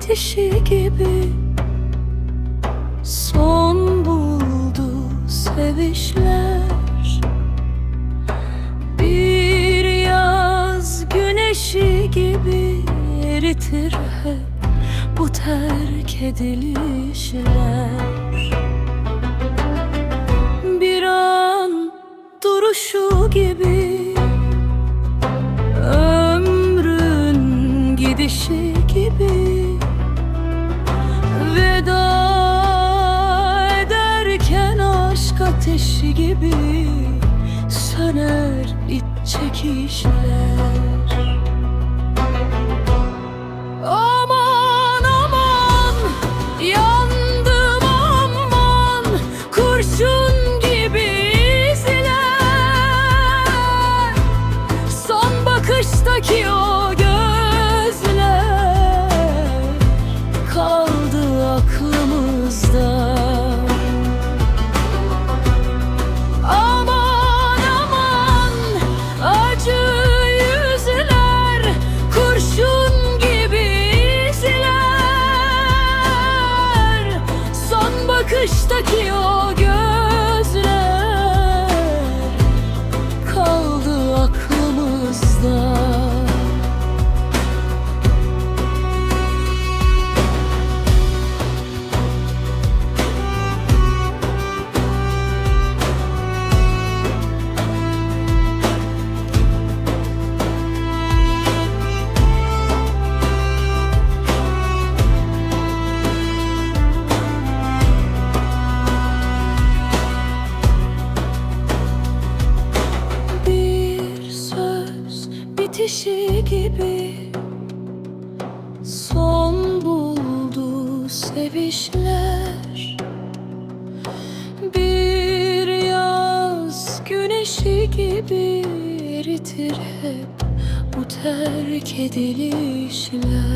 gidişi gibi Son buldu sevişler. Bir yaz güneşi gibi eritir hep bu terk edilişler. Bir an duruşu gibi Ömrün gidişi ateşi gibi Söner iç çekişler bakıştaki gibi Son buldu sevişler. Bir yaz güneşi gibi eritir hep bu terk edilişler